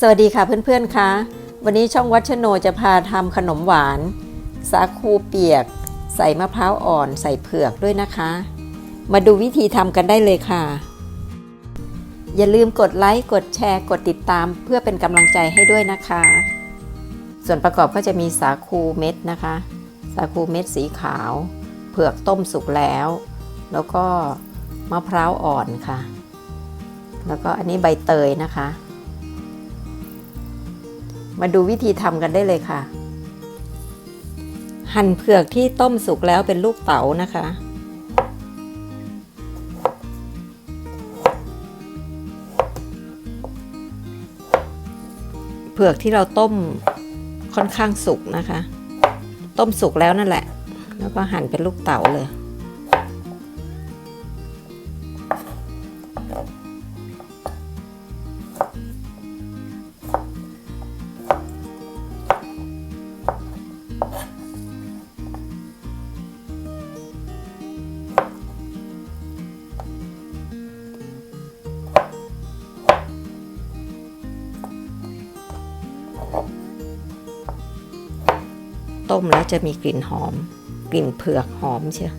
สวัสดีค่ะเพื่อนๆคะวันนี้ช่องวัชโนจะพาทำขนมหวาน สาคูเปียก ใส่มะพร้าวอ่อนใส่เผือกด้วยนะคะ มาดูวิธีทำกันได้เลยค่ะ อย่าลืมกดไลค์กดแชร์ กดติดตาม เพื่อเป็นกำลังใจให้ด้วยนะคะ ส่วนประกอบก็จะมีสาคูเม็ดนะคะ สาคูเม็ดสีขาว เผือกต้มสุกแล้ว แล้วก็มะพร้าวอ่อนค่ะ แล้วก็อันนี้ใบเตยนะคะ มาดูวิธีทำกันได้เลยค่ะ หั่นเผือกที่ต้มสุกแล้วเป็นลูกเต๋านะคะ เผือกที่เราต้มค่อนข้างสุกนะคะ ต้มสุกแล้วนั่นแหละ แล้วก็หั่นเป็นลูกเต๋าเลย ต้มแล้วจะมีกลิ่นหอม กลิ่นเผือกหอมเชียว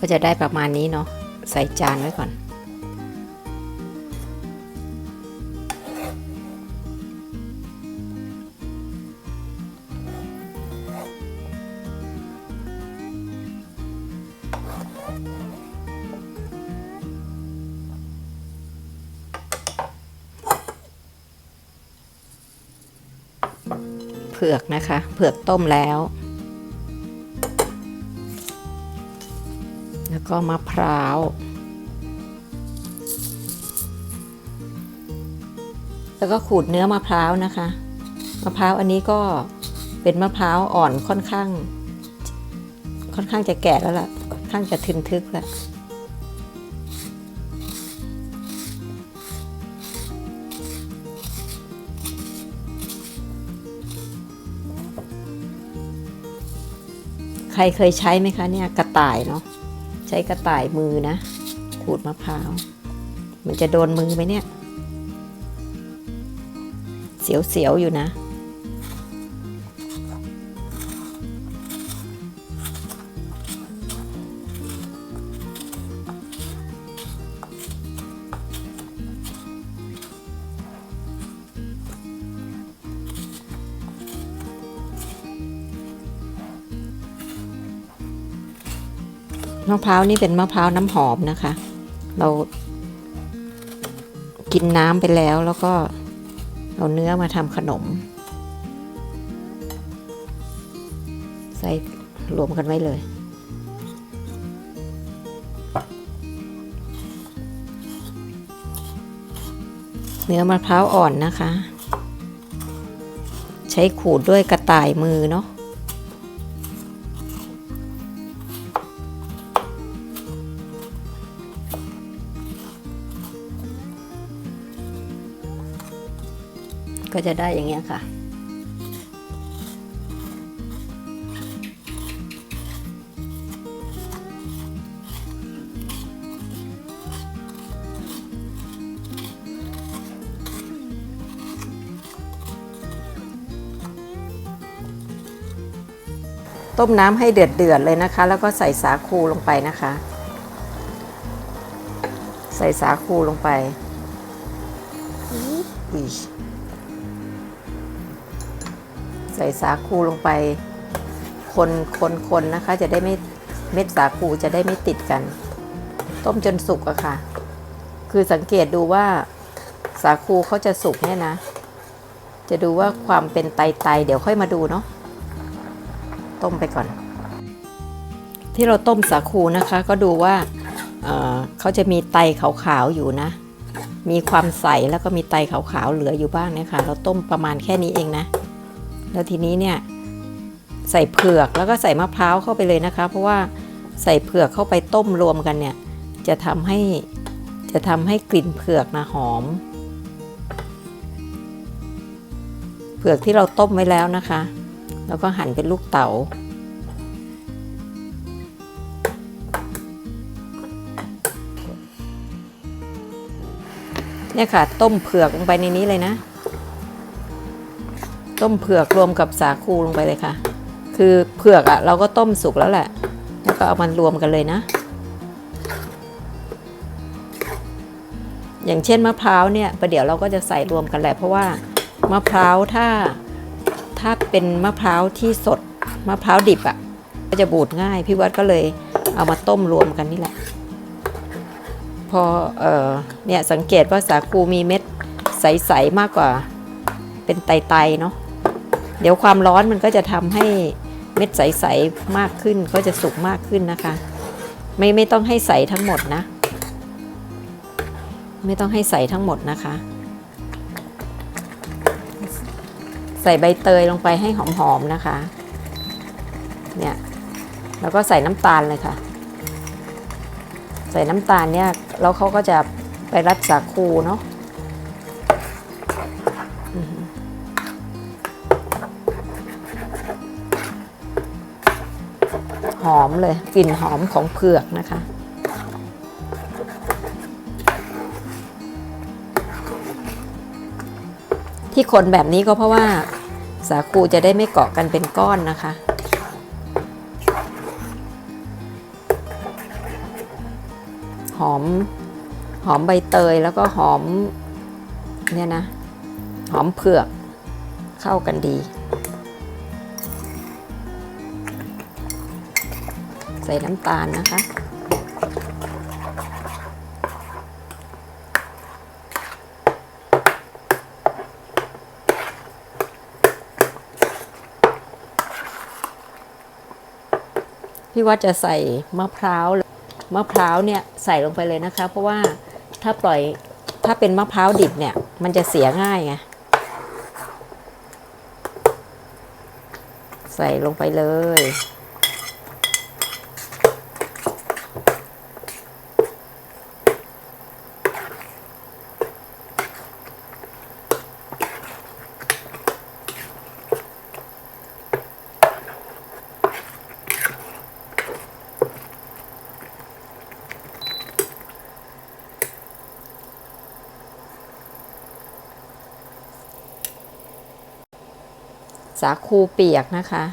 ก็จะได้ประมาณนี้เนาะใส่จานไว้ก่อน เผือกนะคะ เผือกต้มแล้ว แล้วก็มะพร้าวแล้วก็ขูดเนื้อมะพร้าวนะคะ มะพร้าวอันนี้ก็เป็นมะพร้าวอ่อนค่อนข้าง ค่อนข้างจะแก่แล้วล่ะค่อนข้างจะทึนทึกแล้วใครเคยใช้ไหมคะเนี่ยกระต่ายเนาะ ใช้กระต่ายมือนะ ขูดมะพร้าว มันจะโดนมือไหมเนี่ย เสียวๆอยู่นะ มะพร้าวนี่เป็นมะพร้าวน้ำหอมนะคะ เรา กินน้ำไปแล้วแล้วก็เอาเนื้อมาทำขนม ใส่รวมกันไว้เลย เนื้อมะพร้าวอ่อนนะคะ ใช้ขูดด้วยกระต่ายมือเนาะ ก็จะได้อย่างเงี้ยค่ะ ต้มน้ำให้เดือดเดือดๆเลยนะคะ แล้วก็ใส่สาคูลงไปนะคะ ใส่สาคูลงไป ส่สาคูลงไป คนคนคนนะคะ จะได้ไม่เม็ดสาคูจะได้ไม่ติดกัน ต้มจนสุกอะค่ะ คือสังเกตดูว่าสาคูเขาจะสุกเนี่ยนะ จะดูว่าความเป็นไตไตเดี๋ยวค่อยมาดูเนาะต้มไปก่อน ที่เราต้มสาคูนะคะ ก็ดูว่าเเขาจะมีไตขาวๆอยู่นะ มีความใสแล้วก็มีไตขาวๆเหลืออยู่บ้างนี่ยค่ะเราต้มประมาณแค่นี้เองนะ แล้วทีนี้เนี่ยใส่เผือกแล้วก็ใส่มะพร้าวเข้าไปเลยนะคะ เพราะว่าใส่เผือกเข้าไปต้มรวมกันเนี่ยจะทำให้จะทำให้กลิ่นเผือกนะหอม เผือกที่เราต้มไว้แล้วนะคะ แล้วก็หั่นเป็นลูกเต๋าเนี่ยค่ะ ต้มเผือกลงไปในนี้เลยนะ ต้มเผือกรวมกับสาคูลงไปเลยค่ะ คือเผือกอะ่ะ เราก็ต้มสุกแล้วแหละ แล้วก็เอามันรวมกันเลยนะ อย่างเช่นมะพร้าวเนี่ยประเดี๋ยวเราก็จะใส่รวมกันแหละ เพราะว่ามะพร้าวถ้าถ้าเป็นมะพร้าวที่สดมะพร้าวดิบอะ่ะก็จะบูดง่าย พี่วัดก็เลยเอามาต้มรวมกันนี่แหละ พอเออเนี่ยสังเกตว่าสาคูมีเม็ดใส ๆ มากกว่าเป็นไต ๆ เนาะ เดี๋ยวความร้อนมันก็จะทำให้เม็ดใสๆมากขึ้นก็จะสุกมากขึ้นนะคะ ไม่ไม่ต้องให้ใสทั้งหมดนะ ไม่ต้องให้ใสทั้งหมดนะคะ ใส่ใบเตยลงไปให้หอมๆนะคะ เนี่ยแล้วก็ใส่น้ำตาลเลยค่ะ ใส่น้ำตาลเนี่ยแล้วเขาก็จะไปรัดสาคูเนาะ อมเลยกลิ่นหอมของเผือกนะคะ ที่คนแบบนี้ก็เพราะว่าสาคูจะได้ไม่เกาะกันเป็นก้อนนะคะหอมหอมใบเตยแล้วก็หอมเนี่ยนะ หอมเผือกเข้ากันดี ส่น้ำตาลนะคะ พี่ว่าจะใส่มะพร้าวมะพร้าวเนี่ยใส่ลงไปเลยนะคะ เพราะว่าถ้าปล่อยถ้าเป็นมะพร้าวดิบเนี่ย มันจะเสียง่ายไงใส่ลงไปเลย สาคูเปียกนะคะ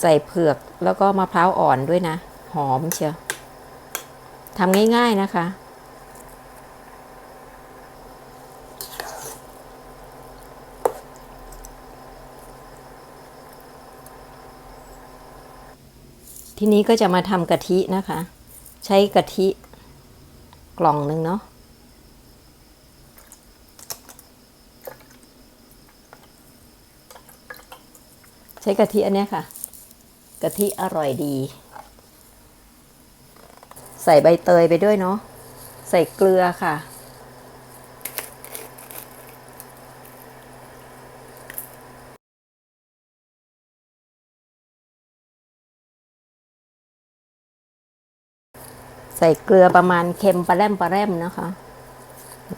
ใส่เผือกแล้วก็มะพร้าวอ่อนด้วยนะ หอมเชียวทำง่ายๆนะคะ ทีนี้ก็จะมาทำกะทินะคะ ใช้กะทิกล่องหนึ่งเนาะ ช้กะทิอันนี้ค่ะ กะทิอร่อยดี ใส่ใบเตยไปด้วยเนาะใส่เกลือค่ะ ใส่เกลือประมาณเค็มปลาแรมปลาแรมนะคะ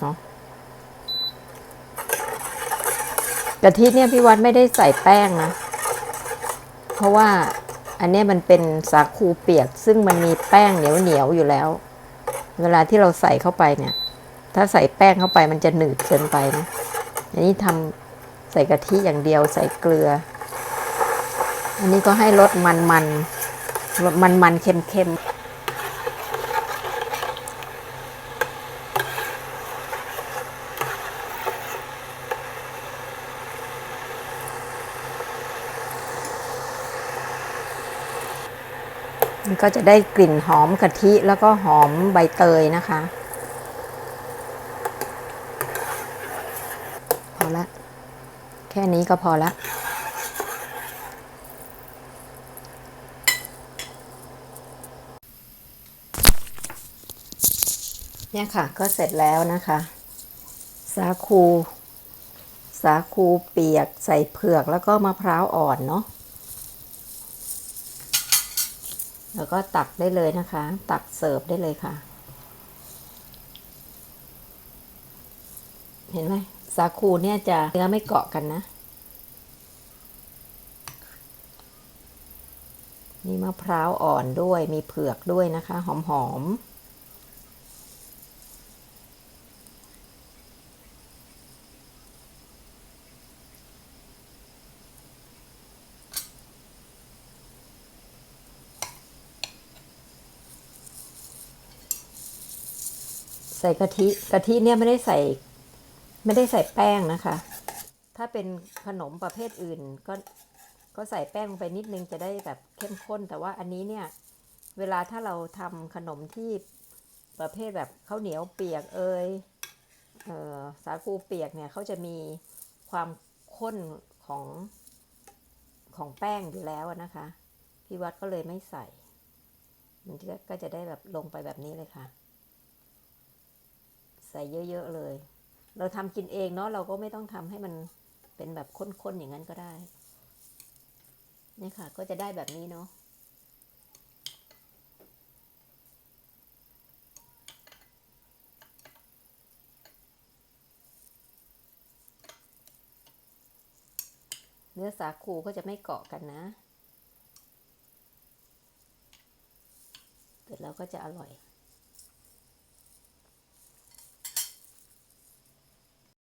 เนาะกะทิเนี่ยพี่วัดไม่ได้ใส่แป้งนะ เพราะว่าอันนี้มันเป็นสาคูเปียก ซึ่งมันมีแป้งเหนียวเหนียวอยู่แล้ว เวลาที่เราใส่เข้าไปเนี่ย ถ้าใส่แป้งเข้าไปมันจะหนืดเกินไปนะอันนี้ทำใส่กะทิอย่างเดียวใส่เกลือ อันนี้ก็ให้รสมันมันรสมันมันเค็มเค็ม มันก็จะได้กลิ่นหอมกะทิแล้วก็หอมใบเตยนะคะพอละ แค่นี้ก็พอละเนี่ยค่ะก็เสร็จแล้วนะคะ สาคู สาคูเปียกใส่เผือกแล้วก็มะพร้าวอ่อนเนาะ แล้วก็ตักได้เลยนะคะ ตักเสิร์ฟได้เลยค่ะ เห็นไหมสาคูเนี่ยจะเนื้อไม่เกาะกันนะ มีมะพร้าวอ่อนด้วย มีเผือกด้วยนะคะ หอมๆ ใส่กะทิกะทิเนี่ยไม่ได้ใส่ไม่ได้ใส่แป้งนะคะ ถ้าเป็นขนมประเภทอื่นก็ก็ใส่แป้งลงไปนิดนึงจะได้แบบเข้มข้น แต่ว่าอันนี้เนี่ย เวลาถ้าเราทำขนมที่ประเภทแบบข้าวเหนียวเปียกเอยเออสาคูเปียกเนี่ยเขาจะมีความข้นของของแป้งอยู่แล้วนะคะ พี่วัดก็เลยไม่ใส่ มันก็จะได้แบบลงไปแบบนี้เลยค่ะ ใส่เยอะ ๆ เลย เราทำกินเองเนาะเราก็ไม่ต้องทำให้มันเป็นแบบข้นๆอย่างนั้นก็ได้ นี่ค่ะ ก็จะได้แบบนี้เนาะเนื้อสาคูก็จะไม่เกาะกันนะ เสร็จแล้วก็จะอร่อย